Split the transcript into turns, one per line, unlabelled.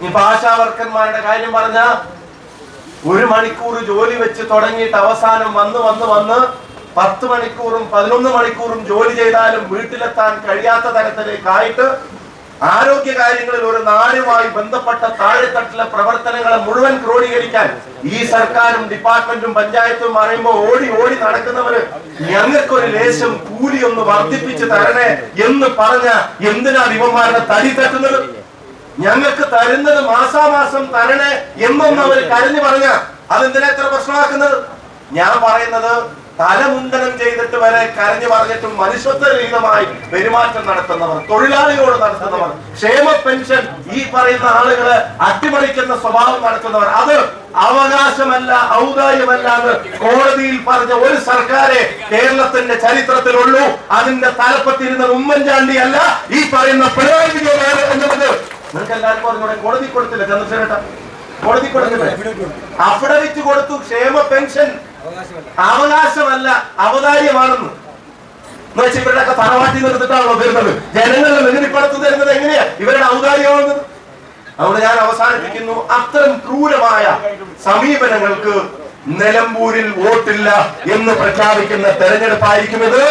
ഇപ്പൊ ആശാവർക്കന്മാരുടെ കാര്യം പറഞ്ഞ ഒരു മണിക്കൂർ ജോലി വെച്ച് തുടങ്ങിയിട്ട് അവസാനം വന്ന് വന്ന് വന്ന് പത്ത് മണിക്കൂറും പതിനൊന്ന് മണിക്കൂറും ജോലി ചെയ്താലും വീട്ടിലെത്താൻ കഴിയാത്ത തരത്തിലേക്കായിട്ട് ആരോഗ്യ കാര്യങ്ങളിൽ ഒരു നാടുമായി ബന്ധപ്പെട്ട താഴെത്തട്ടിലെ പ്രവർത്തനങ്ങളെ മുഴുവൻ ക്രോഡീകരിക്കാൻ ഈ സർക്കാരും ഡിപ്പാർട്ട്മെന്റും പഞ്ചായത്തും പറയുമ്പോൾ ഓടി ഓടി നടക്കുന്നവര് ഞങ്ങൾക്കൊരു ലേശം കൂലി ഒന്ന് വർദ്ധിപ്പിച്ച് തരണേ എന്ന് പറഞ്ഞ എന്തിനാണ് ഇവന്മാരുടെ തടി തട്ടുന്നത്? ഞങ്ങൾക്ക് തരുന്നത് മാസാമാസം തരണേ എന്നൊന്ന് അവർ കരഞ്ഞു പറഞ്ഞ അതെന്തിനാ എത്ര പ്രശ്നമാക്കുന്നത്? ഞാൻ പറയുന്നത് തലമുണ്ടനം ചെയ്തിട്ട് വരെ കരഞ്ഞു പറഞ്ഞിട്ടും മനുഷ്യത്വരഹിതമായി പെരുമാറ്റം നടത്തുന്നവർ തൊഴിലാളികളോട് നടത്തുന്നവർ ക്ഷേമ പെൻഷൻ ഈ പറയുന്ന ആളുകളെ അട്ടിമറിക്കുന്ന സ്വഭാവം നടത്തുന്നവർ അത് അവകാശമല്ല ഔദാര്യമല്ല എന്ന് കോടതിയിൽ പറഞ്ഞ ഒരു സർക്കാരെ കേരളത്തിന്റെ ചരിത്രത്തിലുള്ളൂ. അതിന്റെ തലപ്പത്തിരുന്ന ഉമ്മൻചാണ്ടി അല്ല ഈ പറയുന്ന പിണറായി വിജയൻ നിങ്ങൾക്ക് എല്ലാവർക്കും അറിഞ്ഞൂടെ കോടതി കൊടുത്തില്ല. ചന്ദ്രശേഖരേട്ട കോടതി കൊടുത്തില്ല. കൊടുത്തു. ക്ഷേമ പെൻഷൻ അവകാശമല്ല. അവതാര്യമാണെന്ന് ഇവരുടെയൊക്കെ തറവാട്ടി നിർത്തിട്ടാണല്ലോ തരുന്നത് ജനങ്ങളുടെ നികുതിപ്പണത്ത് തരുന്നത് എങ്ങനെയാ? ഇവരുടെ ഔദാര്യമാണെന്ന് അതുകൊണ്ട് ഞാൻ അവസാനിപ്പിക്കുന്നു. അത്തരം ക്രൂരമായ സമീപനങ്ങൾക്ക് നിലമ്പൂരിൽ വോട്ടില്ല എന്ന് പ്രഖ്യാപിക്കുന്ന തെരഞ്ഞെടുപ്പായിരിക്കും ഇത്.